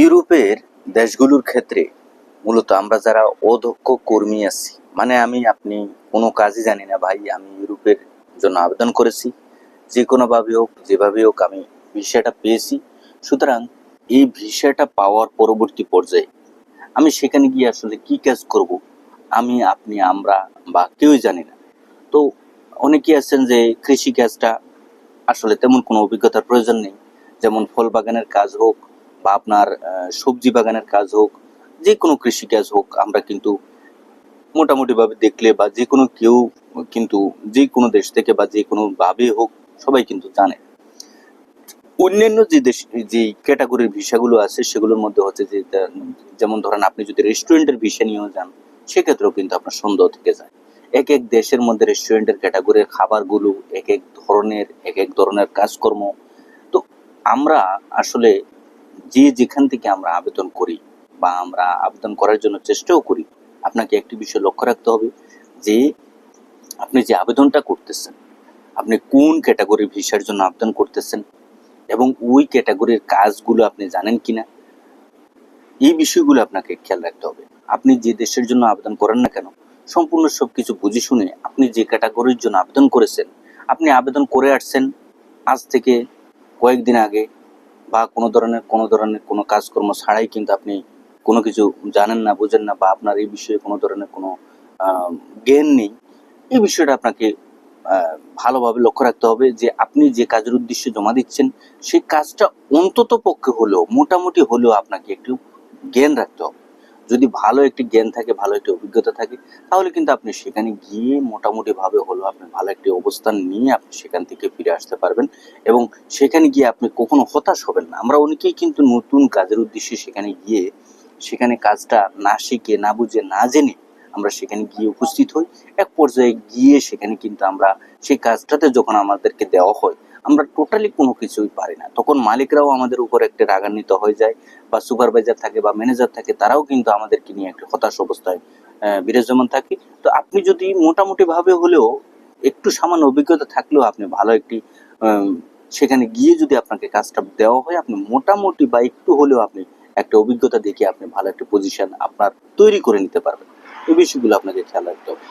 ইউরোপের দেশগুলোর ক্ষেত্রে মূলত আমরা যারা অদক্ষ কর্মী আছি মানে আমি, আপনি কোনো কাজই জানি না ভাই, আমি ইউরোপের জন্য আবেদন করেছি, যে কোনোভাবে হোক যেভাবে হোক আমি ভিসাটা পেয়েছি। সুতরাং এই ভিসাটা পাওয়ার পরবর্তী পর্যায়ে আমি সেখানে গিয়ে আসলে কি কাজ করব, আমি, আপনি, আমরা বা কেউই জানি না। তো অনেকেই আছেন যে কৃষি কাজটা আসলে তেমন কোনো অভিজ্ঞতার প্রয়োজন নেই, যেমন ফল বাগানের কাজ হোক বা আপনার সবজি বাগানের কাজ হোক যে কোনো কৃষি কাজ হোক, আমরা কিন্তু মোটামুটি ভাবে দেখলে বা যে কোনো কেউ কিন্তু যে কোনো দেশ থেকে বা যে কোনো ভাবে হোক, সবাই কিন্তু জানে। অন্যান্য যে দেশ, যে ক্যাটাগরির ভিসাগুলো আছে, সেগুলোর মধ্যে হচ্ছে যে যেমন ধরেন আপনি যদি রেস্টুরেন্টের ভিসা নিয়েও যান, সেক্ষেত্রেও কিন্তু আপনার সন্দেহ থেকে যায়। এক এক দেশের মধ্যে রেস্টুরেন্টের ক্যাটাগরির খাবারগুলো এক এক ধরনের, এক এক ধরনের কাজকর্ম। তো আমরা আসলে যে যেখান থেকে আমরা আবেদন করি বা আমরা আবেদন করার জন্য চেষ্টাও করি, আপনাকে একটি বিষয় লক্ষ্য রাখতে হবে যে আপনি যে আবেদনটা করতেছেন, আপনি কোন ক্যাটাগরির ভিসার জন্য আবেদন করতেছেন এবং ওই ক্যাটাগরির কাজগুলো আপনি জানেন কিনা, এই বিষয়গুলো আপনাকে খেয়াল রাখতে হবে। আপনি যে দেশের জন্য আবেদন করেন না কেন, সম্পূর্ণ সবকিছু বুঝে শুনে আপনি যে ক্যাটাগরির জন্য আবেদন করেছেন, আপনি আবেদন করে আসছেন আজ থেকে কয়েকদিন আগে বা কোনো ধরনের কোনো ধরনের কোনো কাজকর্ম ছাড়াই কিন্তু আপনি কোনো কিছু জানেন না, বোঝেন না বা আপনার এই বিষয়ে কোনো ধরনের কোনো জ্ঞান নেই, এই বিষয়টা আপনাকে ভালোভাবে লক্ষ্য রাখতে হবে যে আপনি যে কাজের উদ্দেশ্যে জমা দিচ্ছেন, সেই কাজটা অন্তত পক্ষে হলেও, মোটামুটি হলেও আপনাকে একটু জ্ঞান রাখতে হবে। যদি ভালো একটি জ্ঞান থাকে, ভালো একটি অভিজ্ঞতা থাকে, তাহলে কিন্তু আপনি সেখানে গিয়ে মোটামুটি ভাবে হলেও আপনি ভালো একটি অবস্থান নিয়ে আপনি সেখান থেকে ফিরে আসতে পারবেন এবং সেখানে গিয়ে আপনি কখনো হতাশ হবেন না। আমরা অনেকেই কিন্তু নতুন কাজের উদ্দেশ্যে সেখানে গিয়ে সেখানে কাজটা না শিখে, না বুঝে, না জেনে আমরা সেখানে গিয়ে উপস্থিত হই। এক পর্যায়ে গিয়ে সেখানে কিন্তু আমরা সেই কাজটাতে যখন আমাদেরকে দেওয়া হয় আমরা টোটালি কোনো কিছুই পারি না। তখন মালিকরাও আমাদের উপর একটা রাগান্বিত হয়ে যায় বা সুপারভাইজার থাকে বা ম্যানেজার থাকে, তারাও কিন্তু আমাদেরকে নিয়ে একটা হতাশ অবস্থায় বিরাজমান থাকে। তো আপনি যদি মোটামুটি ভাবে হলেও একটু সামান্য অভিজ্ঞতা থাকলেও আপনি ভালো একটি সেখানে গিয়ে যদি আপনাকে কাজটা দেওয়া হয়, আপনি মোটামুটি বা একটু হলেও আপনি একটা অভিজ্ঞতা দেখে আপনি ভালো একটা পজিশন আপনার তৈরি করে নিতে পারবেন। এই বিষয়গুলো আপনাকে খেয়াল রাখতে হবে।